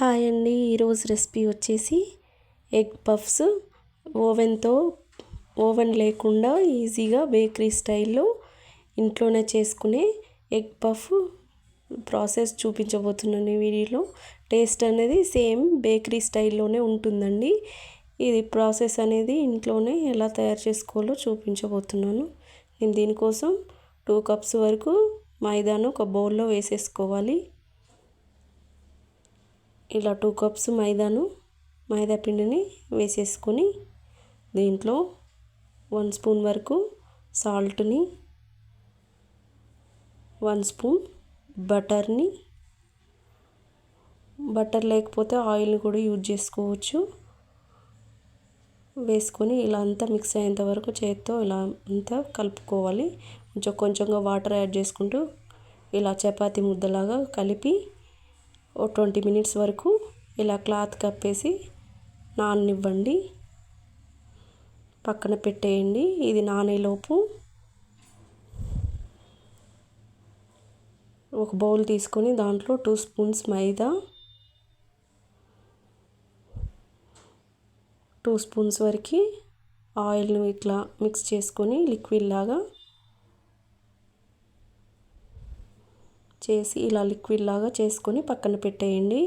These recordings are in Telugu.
హాయ్ అండి ఈరోజు రెసిపీ వచ్చేసి ఎగ్ పఫ్స్. ఓవెన్తో ఓవెన్ లేకుండా ఈజీగా బేకరీ స్టైల్లో ఇంట్లోనే చేసుకునే ఎగ్ పఫ్ ప్రాసెస్ చూపించబోతున్నాను ఈ వీడియోలో. టేస్ట్ అనేది సేమ్ బేకరీ స్టైల్లోనే ఉంటుందండి. ఇది ప్రాసెస్ అనేది ఇంట్లోనే ఎలా తయారు చేసుకోవాలో చూపించబోతున్నాను. నేను దీనికోసం టూ కప్స్ వరకు మైదాను ఒక బౌల్లో వేసేసుకోవాలి. ఇలా టూ కప్స్ మైదాను మైదా పిండిని వేసేసుకొని దీంట్లో వన్ స్పూన్ వరకు సాల్ట్ని వన్ స్పూన్ బటర్ని బటర్ లేకపోతే ఆయిల్ని కూడా యూజ్ చేసుకోవచ్చు. వేసుకొని ఇలా అంతా మిక్స్ అయ్యేంత వరకు చేత్తో ఇలా అంతా కలుపుకోవాలి. కొంచెం కొంచెంగా వాటర్ యాడ్ చేసుకుంటూ ఇలా చపాతీ ముద్దలాగా కలిపి ఓ ట్వంటీ మినిట్స్ వరకు ఇలా క్లాత్ కప్పేసి నాననివ్వండి. పక్కన పెట్టేయండి. ఇది నానేలోపు ఒక బౌల్ తీసుకొని దాంట్లో two spoons maida two spoons వరకు ఆయిల్ని ఇట్లా మిక్స్ చేసుకొని లిక్విడ్ లాగా చేసి ఇలా లిక్విడ్ లాగా చేసుకొని పక్కన పెట్టేయండి.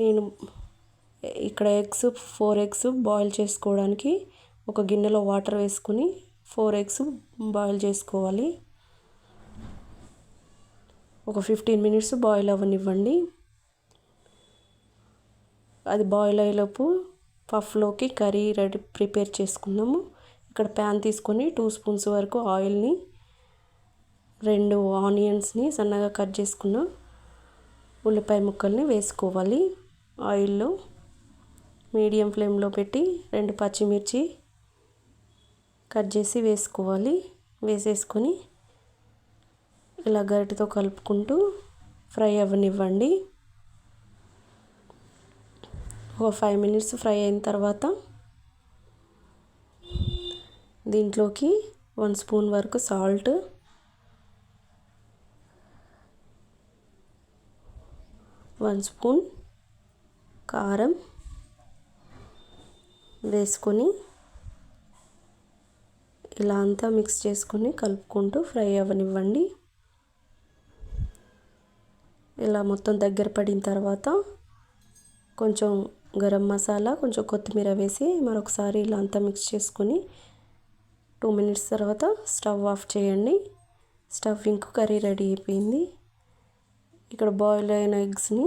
నేను ఇక్కడ ఎగ్స్ ఫోర్ ఎగ్స్ బాయిల్ చేసుకోవడానికి ఒక గిన్నెలో వాటర్ వేసుకొని ఫోర్ ఎగ్స్ బాయిల్ చేసుకోవాలి. ఒక ఫిఫ్టీన్ మినిట్స్ బాయిల్ అవ్వనివ్వండి అది బాయిల్ అయ్యేలోపు పఫ్లోకి కర్రీ రెడీ ప్రిపేర్ చేసుకుందాము. ఇక్కడ ప్యాన్ తీసుకొని టూ స్పూన్స్ వరకు ఆయిల్ని రెండు ఆనియన్స్ని సన్నగా కట్ చేసుకున్న ఉల్లిపాయ ముక్కల్ని వేసుకోవాలి. ఆయిల్లో మీడియం ఫ్లేమ్లో పెట్టి రెండు పచ్చిమిర్చి కట్ చేసి వేసుకోవాలి. వేసేసుకొని ఇలా గరిటతో కలుపుకుంటూ ఫ్రై అవ్వనివ్వండి. ఒక ఫైవ్ మినిట్స్ ఫ్రై అయిన తర్వాత దీంట్లోకి వన్ స్పూన్ వరకు సాల్ట్ వన్ స్పూన్ కారం వేసుకొని ఇలా అంతా మిక్స్ చేసుకొని కలుపుకుంటూ ఫ్రై అవ్వనివ్వండి. ఇలా మొత్తం దగ్గర పడిన తర్వాత కొంచెం గరం మసాలా కొంచెం కొత్తిమీర వేసి మరొకసారి ఇలా అంతా మిక్స్ చేసుకొని టూ మినిట్స్ తర్వాత స్టవ్ ఆఫ్ చేయండి. స్టఫింగ్ కర్రీ రెడీ అయిపోయింది. ఇక్కడ బాయిల్ అయిన ఎగ్స్ని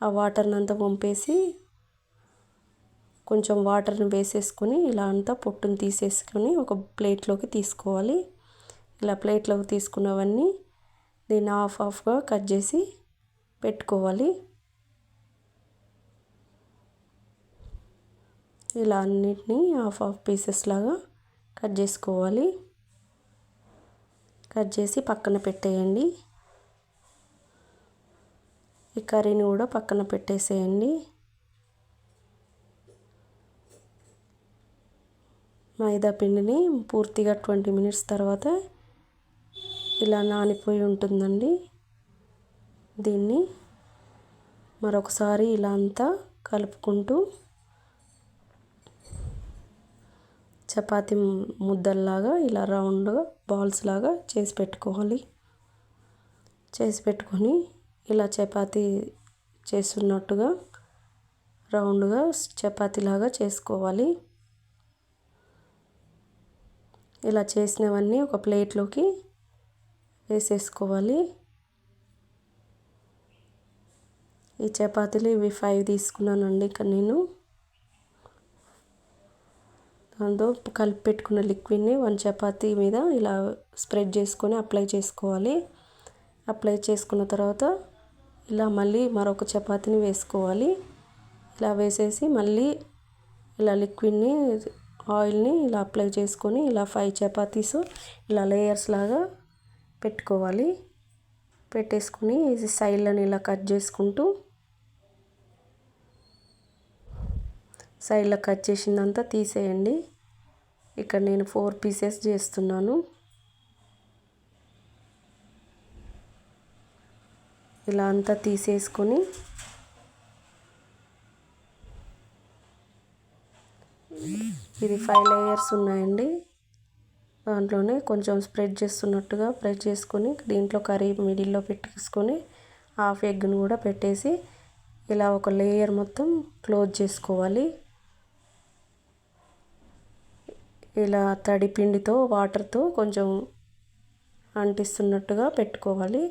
ఆ వాటర్ని అంతా పంపేసి కొంచెం వాటర్ని వేసేసుకొని ఇలా అంతా పొట్టుని తీసేసుకొని ఒక ప్లేట్లోకి తీసుకోవాలి. ఇలా ప్లేట్లోకి తీసుకున్నవన్నీ దీన్ని హాఫ్ హాఫ్గా కట్ చేసి పెట్టుకోవాలి. ఇలా అన్నిటినీ హాఫ్ హాఫ్ పీసెస్ లాగా కట్ చేసుకోవాలి. కట్ చేసి పక్కన పెట్టేయండి. ఈ కర్రీని కూడా పక్కన పెట్టేసేయండి. మైదా పిండిని పూర్తిగా ట్వంటీ మినిట్స్ తర్వాత ఇలా నానిపోయి ఉంటుందండి. దీన్ని మరొకసారి ఇలా అంతా కలుపుకుంటూ చపాతి ముద్దల్లాగా ఇలా రౌండ్గా బాల్స్ లాగా చేసి పెట్టుకోవాలి. చేసి పెట్టుకొని ఇలా చపాతీ చేస్తున్నట్టుగా రౌండ్గా చపాతీలాగా చేసుకోవాలి. ఇలా చేసినవన్నీ ఒక ప్లేట్లోకి వేసేసుకోవాలి. ఈ చపాతీలు ఇవి ఫైవ్ తీసుకున్నానండి ఇక నేను. దాంతో కలిపి పెట్టుకున్న లిక్విడ్ని వన్ చపాతీ మీద ఇలా స్ప్రెడ్ చేసుకొని అప్లై చేసుకోవాలి. అప్లై చేసుకున్న తర్వాత ఇలా మళ్ళీ మరొక చపాతీని వేసుకోవాలి. ఇలా వేసేసి మళ్ళీ ఇలా లిక్విడ్ని ఆయిల్ని ఇలా అప్లై చేసుకొని ఇలా ఫైవ్ చపాతీస్ ఇలా లేయర్స్ లాగా పెట్టుకోవాలి. పెట్టేసుకుని సైడ్లను ఇలా కట్ చేసుకుంటూ సైడ్లో కట్ చేసిందంతా తీసేయండి. ఇక్కడ నేను ఫోర్ పీసెస్ చేస్తున్నాను. ఇలా అంతా తీసేసుకొని ఇది ఫైవ్ లేయర్స్ ఉన్నాయండి. దాంట్లోనే కొంచెం స్ప్రెడ్ చేస్తున్నట్టుగా స్ప్రెడ్ చేసుకొని దీంట్లో కర్రీ మిడిల్లో పెట్టేసుకొని హాఫ్ ఎగ్ను కూడా పెట్టేసి ఇలా ఒక లేయర్ మొత్తం క్లోజ్ చేసుకోవాలి. ఇలా తడి పిండితో వాటర్తో కొంచెం అంటిస్తున్నట్టుగా పెట్టుకోవాలి.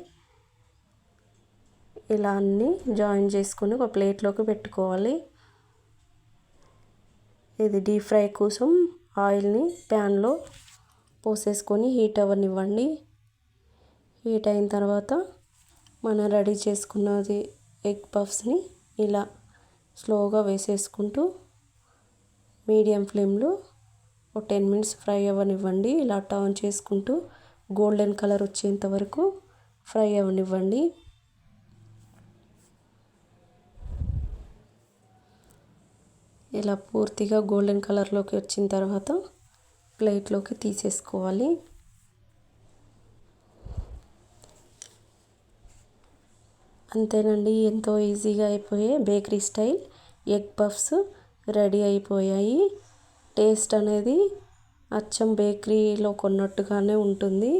ఇలా అన్నీ జాయిన్ చేసుకొని ఒక ప్లేట్లోకి పెట్టుకోవాలి. ఇది డీప్ ఫ్రై కోసం ఆయిల్ని ప్యాన్లో పోసేసుకొని హీట్ అవ్వనివ్వండి. హీట్ అయిన తర్వాత మనం రెడీ చేసుకున్నది ఎగ్ పఫ్స్ని ఇలా స్లోగా వేసేసుకుంటూ మీడియం ఫ్లేమ్లో ఒక టెన్ మినిట్స్ ఫ్రై అవ్వనివ్వండి. ఇలా టర్న్ చేసుకుంటూ గోల్డెన్ కలర్ వచ్చేంత వరకు ఫ్రై అవ్వనివ్వండి. ఇలా పూర్తిగా గోల్డెన్ కలర్లోకి వచ్చిన తర్వాత ప్లేట్లోకి తీసేసుకోవాలి. అంతేనండి ఎంతో ఈజీగా అయిపోయే bakery style. Egg puffs ready అయిపోయాయి. టేస్ట్ అనేది అచ్చం బేకరీలో కొన్నట్టుగానే ఉంటుంది.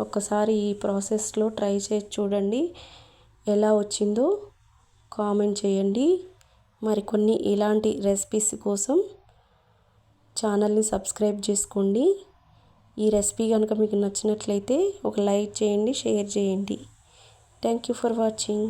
ఒక్కసారి ఈ ప్రాసెస్లో ట్రై చేసి చూడండి ఎలా వచ్చిందో కామెంట్ చేయండి. మరికొన్ని ఇలాంటి రెసిపీస్ కోసం ఛానల్ని సబ్స్క్రైబ్ చేసుకోండి. ఈ రెసిపీ కనుక మీకు నచ్చినట్లయితే ఒక లైక్ చేయండి షేర్ చేయండి. Thank you for watching.